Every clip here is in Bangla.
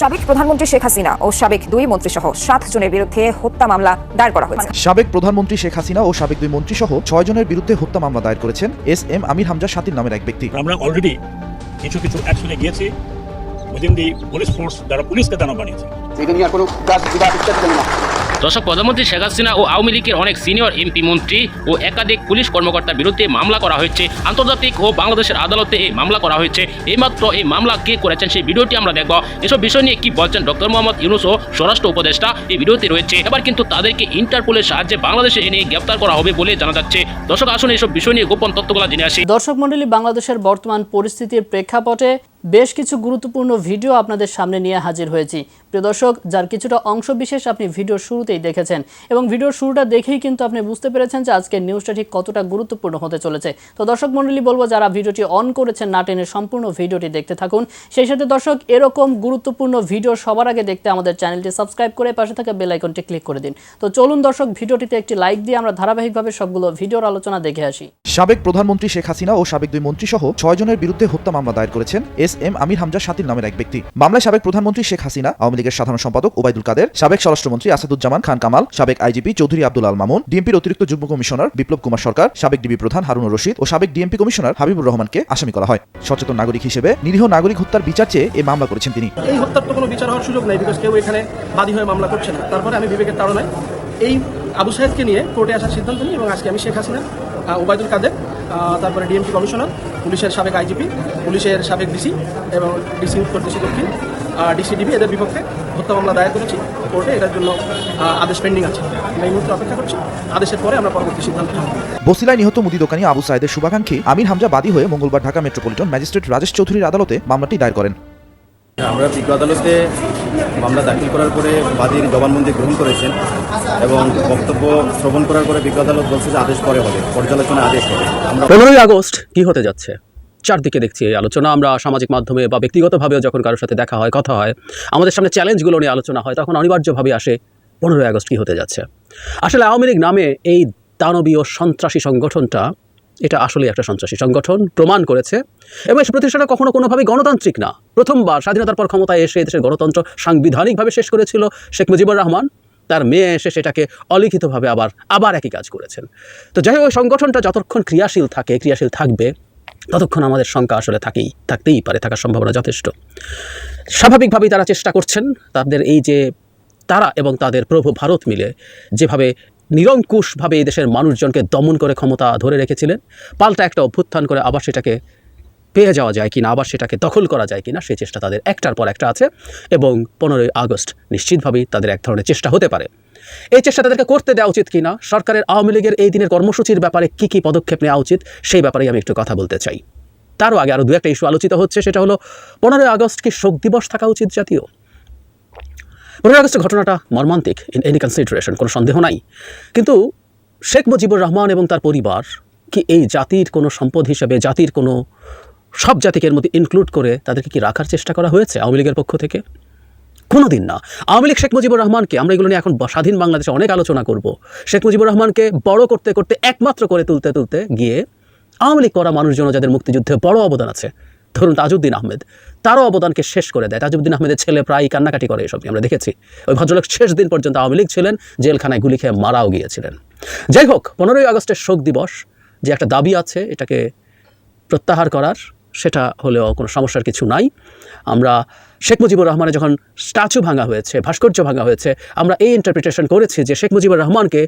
সাবেক প্রধানমন্ত্রী শেখ হাসিনা ও সাবেক দুই মন্ত্রী সহ সাত জনের বিরুদ্ধে হত্যা মামলা দায়ের করা হয়েছে। সাবেক প্রধানমন্ত্রী শেখ হাসিনা ও সাবেক দুই মন্ত্রী সহ ছয় জনের বিরুদ্ধে হত্যা মামলা দায়ের করেছেন এস এম আমির হামজা সাতির নামের এক ব্যক্তি। আমরা অলরেডি কিছু কিছু অ্যাকশনে গিয়েছি। উইদিন দি পুলিশ ফোর্স দ্বারা পুলিশকে দানা বানিয়েছে। এটা নিয়ে আর কোনো দর্শক, প্রধানমন্ত্রী শেখ হাসিনা ও আওয়ামী লীগের অনেক সিনিয়র এমপি, মন্ত্রী ও একাধিক পুলিশ কর্মকর্তার বিরুদ্ধে মামলা করা হয়েছে। আন্তর্জাতিক ও বাংলাদেশের আদালতে এই মামলা করা হয়েছে। এইমাত্র এই মামলা কে করেছেন সেই ভিডিওটি আমরা দেখব। এসব বিষয় নিয়ে কি বলছেন ডক্টর মোহাম্মদ ইউনুস ও স্বরাষ্ট্র উপদেষ্টা? এই ভিডিওতে রয়েছে। এবার কিন্তু তাদেরকে ইন্টারপোলের সাহায্যে বাংলাদেশে এনে গ্রেপ্তার করা হবে বলে জানা যাচ্ছে। দর্শক, আসুন এইসব বিষয় নিয়ে গোপন তথ্যগুলো জেনে আসি। দর্শক মন্ডলী, বাংলাদেশের বর্তমান পরিস্থিতির প্রেক্ষাপটে বেশ কিছু গুরুত্বপূর্ণ ভিডিও আপনাদের সামনে নিয়ে হাজির হয়েছি। প্রিয় দর্শক, যার কিছুটা অংশ বিশেষ আপনি ভিডিওর শুরুতেই দেখেছেন এবং ভিডিওর শুরুটা দেখেই কিন্তু আপনি বুঝতে পেরেছেন যে আজকের নিউজটা ঠিক কতটা গুরুত্বপূর্ণ হতে চলেছে। তো দর্শক মণ্ডলী, বলব যারা ভিডিওটি অন করেছেন, না টেনে সম্পূর্ণ ভিডিওটি দেখতে থাকুন। সেই সাথে দর্শক, এরকম গুরুত্বপূর্ণ ভিডিও সবার আগে দেখতে আমাদের চ্যানেলটি সাবস্ক্রাইব করে পাশে থাকা বেল আইকনটি ক্লিক করে দিন। তো চলুন দর্শক, ভিডিওটিতে একটি লাইক দিয়ে আমরা ধারাবাহিকভাবে সবগুলো ভিডিওর আলোচনা দেখে আসি। সাবেক প্রধানমন্ত্রী শেখ হাসিনা ও সাবেক দুই মন্ত্রী সহ ছয় জনের বিরুদ্ধে হত্যা মামলা দায়ের করেছেন এস এম আমির হামজা সাতির নামের এক ব্যক্তি। মামলায় সাবেক প্রধানমন্ত্রী শেখ হাসিনা, আওয়ামী লীগের সাধারণ সম্পাদক ওবায়দুল কাদের, সাবেক স্বরাষ্ট্রমন্ত্রী আসাদুজ্জামান খান কামাল, সাবেক আইজিপি চৌধুরী আব্দুল আল মামুন, ডিএমপির অতিরিক্ত যুগ্ম কমিশনার বিপ্লব কুমার সরকার, সাবেক ডিবি প্রধান হারুনুর রশিদ ও সাবেক ডিএমপি কমিশনার হাবিবুর রহমানকে আসামি করা হয়। সচেতন নাগরিক হিসেবে নিরীহ নাগরিক হত্যার বিচার চেয়ে এই মামলা করেছেন তিনি। এই হত্যার তো কোনো বিচার হওয়ার সুযোগ বিকজ কেউ এখানে বাদী হয়ে মামলা করছে না। তারপরে আমি বিবেকের তাড়নায় এই আবু সাহেদকে নিয়ে কোর্টে আসার সিদ্ধান্ত নিই এবং আজকে আমি শেখ হাসিনা ওবায়দুল কাদের তারপরে ডিএমপি কমিশনার, পুলিশের সাবেক আইজিপি, পুলিশের সাবেক ডিসি এবং ডিসি উত্তর, ডিসি দক্ষিণ ডিসিডিবি এদের বিপক্ষে হত্যা মামলা দায়ের করেছি কোর্টে। এটার জন্য আদেশ পেন্ডিং আছে। এই মুহূর্তে অপেক্ষা করছি। আদেশের পরে আমরা পরবর্তী সিদ্ধান্ত বসিলায় নিহত মুদি দোকানি আবু সাইদের শুভাকাঙ্ক্ষী আমির হামজা বাদী হয়ে মঙ্গলবার ঢাকা মেট্রোপলিটন ম্যাজিস্ট্রেট রাজেশ চৌধুরীর আদালতে মামলাটি দায়ের করেন। আমরা বিজ্ঞ আদালতে মামলা দাখিল করার পরে বাদীর জবানবন্দি গ্রহণ করেছেন এবং বক্তব্য শ্রবণ করার পরে বিজ্ঞ আদালত বলছে যে আদেশ পরে হবে, পর্যালোচনা আদেশ হবে। আমরা পনেরোই আগস্ট কি হতে যাচ্ছে? চারদিকে দেখছি এই আলোচনা। আমরা সামাজিক মাধ্যমে বা ব্যক্তিগতভাবেও যখন কারোর সাথে দেখা হয়, কথা হয়, আমাদের সামনে চ্যালেঞ্জগুলো নিয়ে আলোচনা হয়, তখন অনিবার্যভাবে আসে পনেরোই আগস্ট কি হতে যাচ্ছে। আসলে আওয়ামী লীগ নামে এই দানবীয় সন্ত্রাসী সংগঠনটা এটা আসলে একটা সন্ত্রাসী সংগঠন, প্রমাণ করেছে। এবং এই প্রতিষ্ঠানটা কখনো কোনোভাবেই গণতান্ত্রিক না। প্রথমবার স্বাধীনতার পর ক্ষমতায় এসে দেশের গণতন্ত্র সাংবিধানিকভাবে শেষ করেছিল শেখ মুজিবুর রহমান। তার মেয়ে এসে সেটাকে অলিখিতভাবে আবার আবার একই কাজ করেছেন। তো যাই হোক, ওই সংগঠনটা যতক্ষণ ক্রিয়াশীল থাকে, ক্রিয়াশীল থাকবে, ততক্ষণ আমাদের শঙ্কা আসলে থাকেই, থাকতেই পারে, থাকার সম্ভাবনা যথেষ্ট। স্বাভাবিকভাবেই তারা চেষ্টা করছেন, তাদের এই যে তারা এবং তাদের প্রভু ভারত মিলে যেভাবে নিরঙ্কুশভাবে এই দেশের মানুষজনকে দমন করে ক্ষমতা ধরে রেখেছিলেন। পাল্টা একটা অভ্যুত্থান করে আবার সেটাকে পেয়ে যাওয়া যায় কিনা, আবার সেটাকে দখল করা যায় কিনা সেই চেষ্টা তাদের একটার পর একটা আছে এবং পনেরোই আগস্ট নিশ্চিতভাবেই তাদের এক ধরনের চেষ্টা হতে পারে। এই চেষ্টা তাদেরকে করতে দেওয়া উচিত কিনা, সরকারের আওয়ামী লীগের এই দিনের কর্মসূচির ব্যাপারে কী কী পদক্ষেপ নেওয়া উচিত, সেই ব্যাপারেই আমি একটু কথা বলতে চাই। তারও আগে আরও দু একটা ইস্যু আলোচিত হচ্ছে, সেটা হলো, পনেরোই আগস্ট কি শোক দিবস থাকা উচিত জাতীয়? পনেরোই আগস্টের ঘটনাটা মর্মান্তিক ইন এনি কনসিডারেশন কোনো সন্দেহ নাই। কিন্তু শেখ মুজিবুর রহমান এবং তার পরিবার কি এই জাতির কোনো সম্পদ হিসেবে, জাতির কোনো সব জাতিকে এর মধ্যে ইনক্লুড করে তাদেরকে কি রাখার চেষ্টা করা হয়েছে আওয়ামী লীগের পক্ষ থেকে? কোনো দিন না। আওয়ামী লীগ শেখ মুজিবুর রহমানকে আমরা এগুলো নিয়ে এখন স্বাধীন বাংলাদেশে অনেক আলোচনা করব। শেখ মুজিবুর রহমানকে বড় করতে করতে একমাত্র করে তুলতে তুলতে গিয়ে আওয়ামী লীগ করা মানুষজন যাদের মুক্তিযুদ্ধে বড় অবদান আছে। ধরুন তাজউদ্দিন আহমেদ, তারও অবদানকে শেষ করে দেয়। তাজউদ্দিন আহমেদের ছেলে প্রায় কান্নাকাটি করে এসব আমরা দেখেছি। ওই ভদ্রলোক শেষ দিন পর্যন্ত আওয়ামী লীগ ছিলেন, জেলখানায় গুলি খেয়ে মারাও গিয়েছিলেন। যাই হোক, পনেরোই আগস্টের শোক দিবস, যে একটা দাবি আছে এটাকে প্রত্যাহার করার, সেটা হলেও কোনো সমস্যার কিছু নাই। আমরা শেখ মুজিবুর রহমানের যখন স্ট্যাচু ভাঙা হয়েছে, ভাস্কর্য ভাঙা হয়েছে, আমরা এই ইন্টারপ্রিটেশন করেছি যে শেখ মুজিবুর রহমানকে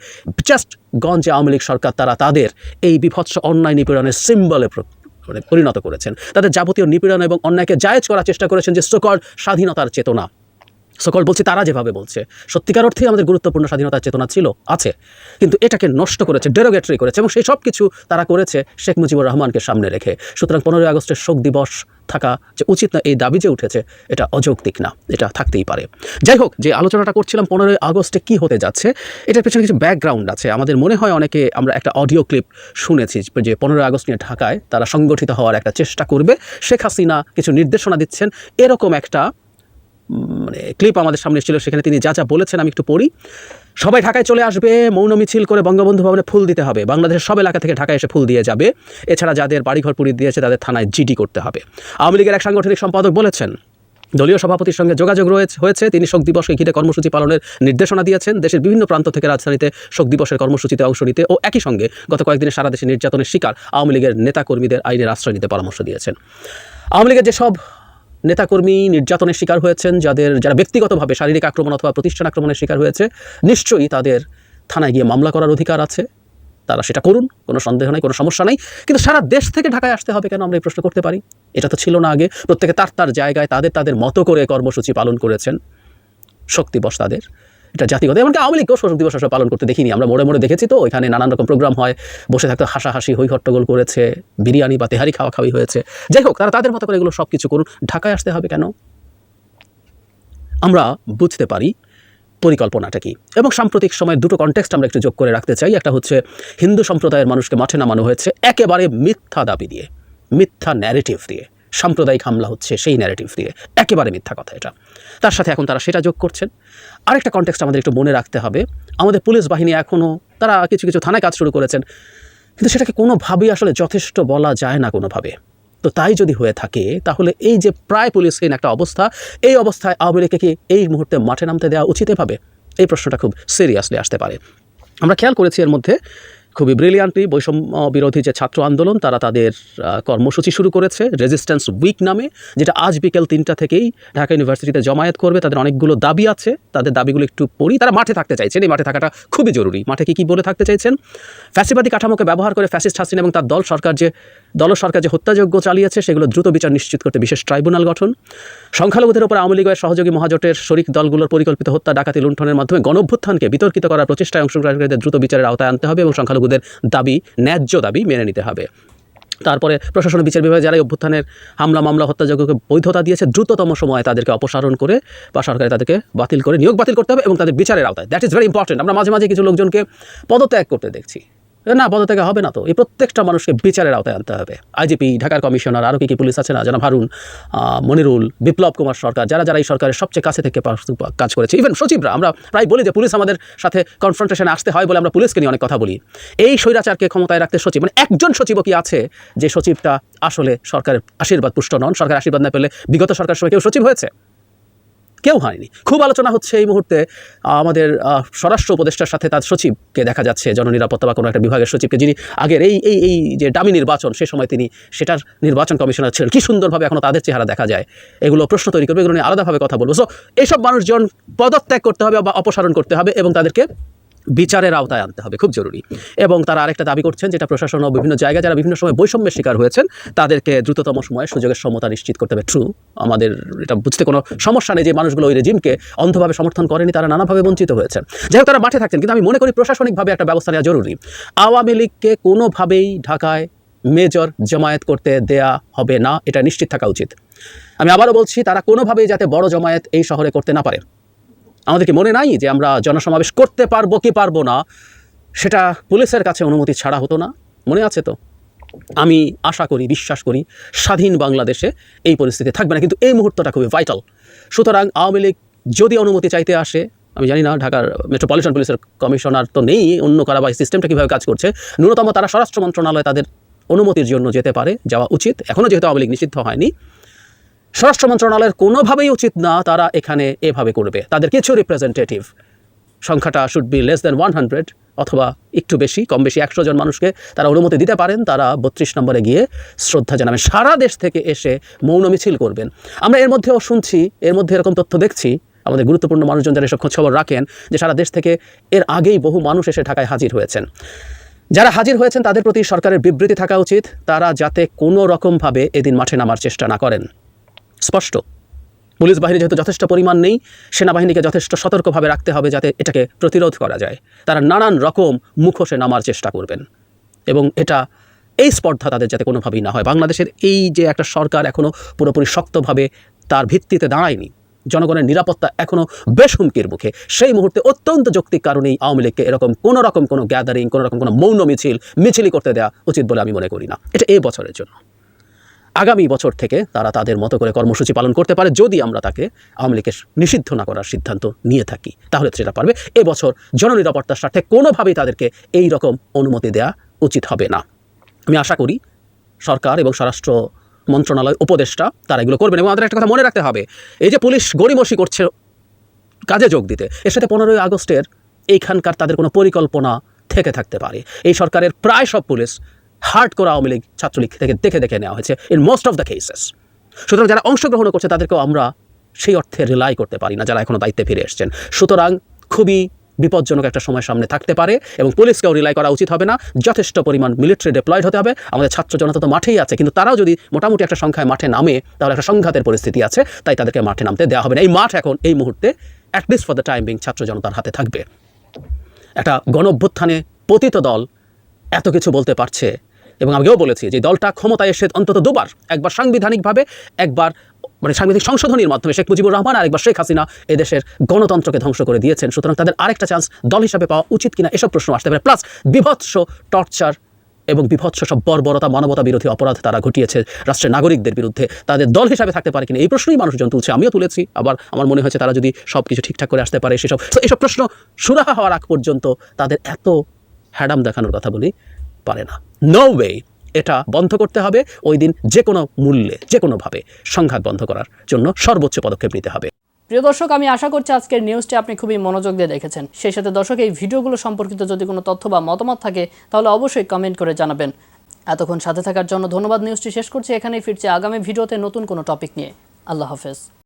জাস্ট গঞ্জে আওয়ামী লীগ সরকার, তারা তাদের এই বিভৎস অন্যায় নিপীড়নের সিম্বলে মানে পরিণত করেছেন। তাদের যাবতীয় নিপীড়ন এবং অন্যায়কে জায়েজ করার চেষ্টা করেছেন যে সোকল স্বাধীনতার চেতনা। সকল বলছি, তারা যেভাবে বলছে। সত্যিকার অর্থেই আমাদের গুরুত্বপূর্ণ স্বাধীনতার চেতনা ছিল, আছে। কিন্তু এটাকে নষ্ট করেছে ডেরোগেটরি করেছে, এবং সেই সব কিছু তারা করেছে শেখ মুজিবুর রহমানকে সামনে রেখে। সুতরাং পনেরোই আগস্টের শোক দিবস থাকা যে উচিত না, এই দাবি যে উঠেছে, এটা অযৌক্তিক না, এটা থাকতেই পারে। যাই হোক, যে আলোচনাটা করছিলাম পনেরোই আগস্টে কি হতে যাচ্ছে, এটার পেছনে কিছু ব্যাকগ্রাউন্ড আছে। আমাদের মনে হয় অনেকে আমরা একটা অডিও ক্লিপ শুনেছি যে পনেরোই আগস্ট নিয়ে ঢাকায় তারা সংগঠিত হওয়ার একটা চেষ্টা করবে। শেখ হাসিনা কিছু নির্দেশনা দিচ্ছেন, এরকম একটা মানে ক্লিপ আমাদের সামনে ছিল সেখানে তিনি যা যা বলেছেন আমি একটু পড়ি। সবাই ঢাকায় চলে আসবে, মৌন মিছিল করে বঙ্গবন্ধু ভবনে ফুল দিতে হবে। বাংলাদেশের সব এলাকা থেকে ঢাকায় এসে ফুল দিয়ে যাবে। এছাড়া যাদের বাড়িঘর পুড়িয়ে দিয়েছে, তাদের থানায় জিডি করতে হবে। আওয়ামী লীগের এক সাংগঠনিক সম্পাদক বলেছেন, দলীয় সভাপতির সঙ্গে যোগাযোগ রয়েছে, হয়েছে। তিনি শোক দিবসকে ঘিরে কর্মসূচি পালনের নির্দেশনা দিয়েছেন। দেশের বিভিন্ন প্রান্ত থেকে রাজধানীতে শোক দিবসের কর্মসূচিতে অংশ নিতে ও একই সঙ্গে গত কয়েকদিনে সারা দেশে নির্যাতনের শিকার আওয়ামী লীগের নেতাকর্মীদের আইনের আশ্রয় নিতে পরামর্শ দিয়েছেন। আওয়ামী লীগের যেসব নেতাকর্মী নির্যাতনের শিকার হয়েছেন, যাদের, যারা ব্যক্তিগতভাবে শারীরিক আক্রমণ অথবা প্রতিষ্ঠান আক্রমণের শিকার হয়েছে, নিশ্চয়ই তাদের থানায় গিয়ে মামলা করার অধিকার আছে। তারা সেটা করুন, কোনো সন্দেহ নেই, কোনো সমস্যা নেই। কিন্তু সারা দেশ থেকে ঢাকায় আসতে হবে কেন? আমরা এই প্রশ্ন করতে পারি। এটা তো ছিল না আগে। প্রত্যেকে তার তার জায়গায় তাদের তাদের মতো করে কর্মসূচি পালন করেছেন। শক্তিবশ তাদের। এটা জাতিগত এমনকি আওয়ামী লীগকেও শোষক দিবস আসলে পালন করতে দেখিনি। আমরা মোড়ে মোড়ে দেখেছি তো এখানে নানান রকম প্রোগ্রাম হয়। বসে থাকতে হাসাহাসি, হই হট্টগোল করেছে, বিরিয়ানি বা তেহারি খাওয়া খাওয়াই হয়েছে। যাই হোক, তারা তাদের মতো করে এগুলো সব কিছু করুন। ঢাকায় আসতে হবে কেন? আমরা বুঝতে পারি পরিকল্পনাটা কি। এবং সাম্প্রতিক সময় দুটো কনটেক্সট আমরা একটু যোগ করে রাখতে চাই। একটা হচ্ছে, হিন্দু সম্প্রদায়ের মানুষকে মাঠে নামানো হয়েছে একেবারে মিথ্যা দাবি দিয়ে, মিথ্যা ন্যারেটিভ দিয়ে। সাম্প্রদায়িক হামলা হচ্ছে সেই ন্যারেটিভ দিয়ে। একেবারে মিথ্যা কথা এটা। তার সাথে এখন তারা সেটা যোগ করছেন। আরেকটা কনটেক্সট আমাদের একটু মনে রাখতে হবে। আমাদের পুলিশ বাহিনী এখনও তারা কিছু কিছু থানায় কাজ শুরু করেছেন। কিন্তু সেটাকে কোনোভাবেই আসলে যথেষ্ট বলা যায় না কোনোভাবে। তো তাই যদি হয়ে থাকে, তাহলে এই যে প্রায় পুলিশহীন একটা অবস্থা, এই অবস্থায় আওয়ামী লীগকে কি এই মুহূর্তে মাঠে নামতে দেওয়া উচিত এভাবে? এই প্রশ্নটা খুব সিরিয়াসলি আসতে পারে। আমরা খেয়াল করেছি এর মধ্যে খুবই ব্রিলিয়ান্টলি বৈষম্য বিরোধী যে ছাত্র আন্দোলন, তারা তাদের কর্মসূচি শুরু করেছে রেজিস্ট্যান্স উইক নামে, যেটা আজ বিকেল তিনটা থেকেই ঢাকা ইউনিভার্সিটিতে জমায়েত করবে। তাদের অনেকগুলো দাবি আছে, তাদের দাবিগুলো একটু পড়ি। তারা মাঠে থাকতে চাইছেন, এই মাঠে থাকাটা খুবই জরুরি। মাঠে কী কী বলে থাকতে চাইছেন? ফ্যাসিবাদী কাঠামোকে ব্যবহার করে ফ্যাসিস্ট হাসিনা এবং তার দল সরকার যে দল সরকার যে হত্যাযজ্ঞ চালিয়েছে, সেগুলো দ্রুত বিচার নিশ্চিত করতে বিশেষ ট্রাইব্যুনাল গঠন। সংখ্যালঘুদের উপর আওয়ামী লীগের সহযোগী মহাজোটের শরিক দলগুলোর পরিকল্পিত হত্যা, ডাকাতি, লুণ্ঠনের মাধ্যমে গণভ্যুত্থানকে বিতর্কিত করার প্রচেষ্টায় অংশগ্রহণকারীদের দ্রুত বিচারের আওতায় আনতে হবে এবং সংখ্যালঘুদের দাবি, ন্যায্য দাবি মেনে নিতে হবে। তারপরে প্রশাসন বিচার বিভাগে যারা অভ্যুত্থানের হামলা, মামলা, হত্যাযজ্ঞকে বৈধতা দিয়েছে, দ্রুততম সময়ে তাদেরকে অপসারণ করে বা সরকারে তাদেরকে বাতিল করে, নিয়োগ বাতিল করতে হবে এবং তাদের বিচারের আওতায়। দ্যাট ইজ ভেরি ইম্পর্টেন্ট আমরা মাঝে মাঝে কিছু লোকজনকে পদত্যাগ করতে দেখছি। না, পদত্যাগ হবে না তো। এই প্রত্যেকটা মানুষকে বিচারের আওতায় আনতে হবে। আইজিপি, ঢাকার কমিশনার আরও কি কি পুলিশ আছে না? জনাব হারুন মনিরুল, বিপ্লব কুমার সরকার, যারা যারা এই সরকারের সবচেয়ে কাছে থেকে কাজ করেছে। ইভেন সচিবরা, আমরা প্রায় বলি যে পুলিশ আমাদের সাথে কনফ্রন্টেশনে আসতে হয় বলে আমরা পুলিশকে নিয়ে অনেক কথা বলি। এই স্বৈরাচারকে ক্ষমতায় রাখতে সচিব মানে একজন সচিবও কি আছে যে সচিবটা আসলে সরকারের আশীর্বাদ পুষ্ট নন? সরকার আশীর্বাদ না পেলে বিগত সরকার সময় কেউ সচিব হয়েছে? কেউ হয়নি খুব আলোচনা হচ্ছে এই মুহূর্তে আমাদের স্বরাষ্ট্র উপদেষ্টার সাথে তার সচিবকে দেখা যাচ্ছে, জননিরাপত্তা বা কোনো একটা বিভাগের সচিবকে, যিনি আগের এই এই এই যে ডামি নির্বাচন, সে সময় তিনি সেটার নির্বাচন কমিশনার ছিলেন। কী সুন্দরভাবে এখনও তাদের চেহারা দেখা যায়, এগুলো প্রশ্ন তৈরি করবে, এগুলো নিয়ে আলাদাভাবে কথা বলব। সো এইসব মানুষজন পদত্যাগ করতে হবে বা অপসারণ করতে হবে এবং তাদেরকে বিচারের আওতায় আনতে হবে, খুব জরুরি। এবং তারা আরেকটা দাবি করছেন, যেটা প্রশাসন ও বিভিন্ন জায়গায় যারা বিভিন্ন সময় বৈষম্যের শিকার হয়েছেন, তাদেরকে দ্রুততম সময়ে সুযোগের সমতা নিশ্চিত করতে হবে। ট্রু আমাদের এটা বুঝতে কোনো সমস্যা নেই যে মানুষগুলো ওই রেজিমকে অন্ধভাবে সমর্থন করেনি, তারা নানাভাবে বঞ্চিত হয়েছেন। যাই হোক, তারা মাঠে থাকছেন, কিন্তু আমি মনে করি প্রশাসনিকভাবে একটা ব্যবস্থা নেওয়া জরুরি। আওয়ামী লীগকে কোনোভাবেই ঢাকায় মেজর জমায়েত করতে দেয়া হবে না, এটা নিশ্চিত থাকা উচিত। আমি আবারও বলছি, তারা কোনোভাবেই যাতে বড় জমায়েত এই শহরে করতে না পারে। আমাদের কি মনে নাই যে আমরা জনসমাবেশ করতে পারব কি পারব না, সেটা পুলিশের কাছে অনুমতি ছাড়া হতো না। মনে আছে তো? আমি আশা করি, বিশ্বাস করি, স্বাধীন বাংলাদেশে এই পরিস্থিতি থাকবে না, কিন্তু এই মুহূর্তটা খুবই ভাইটাল সুতরাং আওয়ামী লীগ যদি অনুমতি চাইতে আসে, আমি জানি না, ঢাকার মেট্রোপলিটন পুলিশের কমিশনার তো নেই, অন্য কারা বা এই সিস্টেমটা কীভাবে কাজ করছে, ন্যূনতম তারা স্বরাষ্ট্র মন্ত্রণালয়ে তাদের অনুমতির জন্য যেতে পারে, যাওয়া উচিত। এখনও যেহেতু আওয়ামী লীগ নিষিদ্ধ হয়নি স্বরাষ্ট্র মন্ত্রণালয়ের কোনোভাবেই উচিত না তারা এখানে এভাবে করবে। তাদের কিছু রিপ্রেজেন্টেটিভ সংখ্যাটা should be less than one hundred অথবা একটু বেশি কম বেশি একশো জন মানুষকে তারা অনুমতি দিতে পারেন, তারা বত্রিশ নম্বরে গিয়ে শ্রদ্ধা জানাবেন সারা দেশ থেকে এসে মৌন মিছিল করবেন। আমরা এর মধ্যেও শুনছি, এর মধ্যে এরকম তথ্য দেখছি, আমাদের গুরুত্বপূর্ণ মানুষজন যারা এসব খোঁজখবর রাখেন, যে সারা দেশ থেকে এর আগেই বহু মানুষ এসে ঢাকায় হাজির হয়েছেন। যারা হাজির হয়েছেন তাদের প্রতি সরকারের বিবৃতি থাকা উচিত, তারা যাতে কোনো রকমভাবে এদিন মাঠে নামার চেষ্টা না করেন। স্পষ্ট। পুলিশ বাহিনী যেহেতু যথেষ্ট পরিমাণ নেই, সেনাবাহিনীকে যথেষ্ট সতর্কভাবে রাখতে হবে যাতে এটাকে প্রতিরোধ করা যায়। তারা নানান রকম মুখোশে নামার চেষ্টা করবেন। এবং এটা এই স্পর্ধা তাদের যাতে কোনোভাবেই না হয়। বাংলাদেশের এই যে একটা সরকার এখনও পুরোপুরি শক্তভাবে তার ভিত্তিতে দাঁড়ায়নি, জনগণের নিরাপত্তা এখনও বেশ হুমকির মুখে, সেই মুহূর্তে অত্যন্ত যৌক্তিক কারণেই আওয়ামী লীগকে এরকম কোনো রকম কোনো গ্যাদারিং কোনো রকম কোনো মৌন মিছিল, মিছিলই করতে দেওয়া উচিত বলে আমি মনে করি না। এটা এই বছরের জন্য। আগামী বছর থেকে তারা তাদের মতো করে কর্মসূচি পালন করতে পারে যদি আমরা তাকে আওয়ামী লীগের নিষিদ্ধ না করার সিদ্ধান্ত নিয়ে থাকি। তাহলে সেটা পারবে। এবছর জননিরাপত্তার স্বার্থে কোনোভাবেই তাদেরকে এই রকম অনুমতি দেওয়া উচিত হবে না। আমি আশা করি সরকার এবং স্বরাষ্ট্র মন্ত্রণালয় উপদেষ্টা তারা এগুলো করবেন এবং আমাদের একটা কথা মনে রাখতে হবে। এই যে পুলিশ গড়িমসি করছে কাজে যোগ দিতে, এর সাথে পনেরোই আগস্টের এইখানকার তাদের কোনো পরিকল্পনা থেকে থাকতে পারে। এই সরকারের প্রায় সব পুলিশ হার্ড করে আওয়ামী লীগ ছাত্রলীগ থেকে দেখে দেখে নেওয়া হয়েছে in most of the cases সুতরাং যারা অংশগ্রহণ করছে, তাদেরকেও আমরা সেই অর্থে রিলাই করতে পারি না, যারা এখনও দায়িত্বে ফিরে এসছেন। সুতরাং খুবই বিপজ্জনক একটা সময় সামনে থাকতে পারে এবং পুলিশকেও রিলাই করা উচিত হবে না। যথেষ্ট পরিমাণ মিলিটারি ডিপ্লয়েড হতে হবে। আমাদের ছাত্র জনতা তো মাঠেই আছে, কিন্তু তারাও যদি মোটামুটি একটা সংখ্যায় মাঠে নামে, তাহলে একটা সংঘাতের পরিস্থিতি আছে, তাই তাদেরকে মাঠে নামতে দেওয়া হবে না। এই মাঠ এখন, এই মুহূর্তে at least for the time being ছাত্র জনতার হাতে থাকবে। একটা গণ অভ্যুত্থানে পতিত দল এত কিছু বলতে পারছে এবং আগেও বলেছি যে দলটা ক্ষমতায় এসে অন্তত দুবার, একবার সাংবিধানিকভাবে, একবার মানে সাংবিধানিক সংশোধনীর মাধ্যমে শেখ মুজিবুর রহমান আর একবার শেখ হাসিনা এদেশের গণতন্ত্রকে ধ্বংস করে দিয়েছেন। সুতরাং তাদের আরেকটা চান্স দল হিসাবে পাওয়া উচিত কিনা এসব প্রশ্ন আসতে পারে। প্লাস বিভৎস টর্চার এবং বিভৎস সব বর্বরতা, মানবতা বিরোধী অপরাধ তারা ঘটিয়েছে রাষ্ট্রের নাগরিকদের বিরুদ্ধে। তাদের দল হিসাবে থাকতে পারে কিনা এই প্রশ্নই মানুষজন তুলছে, আমিও তুলেছি। আবার আমার মনে হয়েছে তারা যদি সব কিছু ঠিকঠাক করে আসতে পারে সেসব। তো এইসব প্রশ্ন সুরাহা হওয়ার আগ পর্যন্ত তাদের এত হ্যাডাম দেখানোর কথা বলি পারে না। নো ওয়ে এটা বন্ধ করতে হবে ওই দিন যে কোনো মূল্যে যে কোনোভাবে সংঘাত বন্ধ করার জন্য সর্বোচ্চ পদক্ষেপ নিতে হবে। প্রিয় দর্শক, আমি আশা করছি আজকের নিউজটি আপনি খুবই মনোযোগ দিয়ে দেখেছেন। সেই সাথে দর্শক, এই ভিডিওগুলো সম্পর্কিত যদি কোনো তথ্য বা মতামত থাকে, তাহলে অবশ্যই কমেন্ট করে জানাবেন। এতক্ষণ সাথে থাকার জন্য ধন্যবাদ। নিউজটি শেষ করছি, এখানেই ফিরছি আগামী ভিডিওতে নতুন কোনো টপিক নিয়ে। আল্লাহ হাফেজ।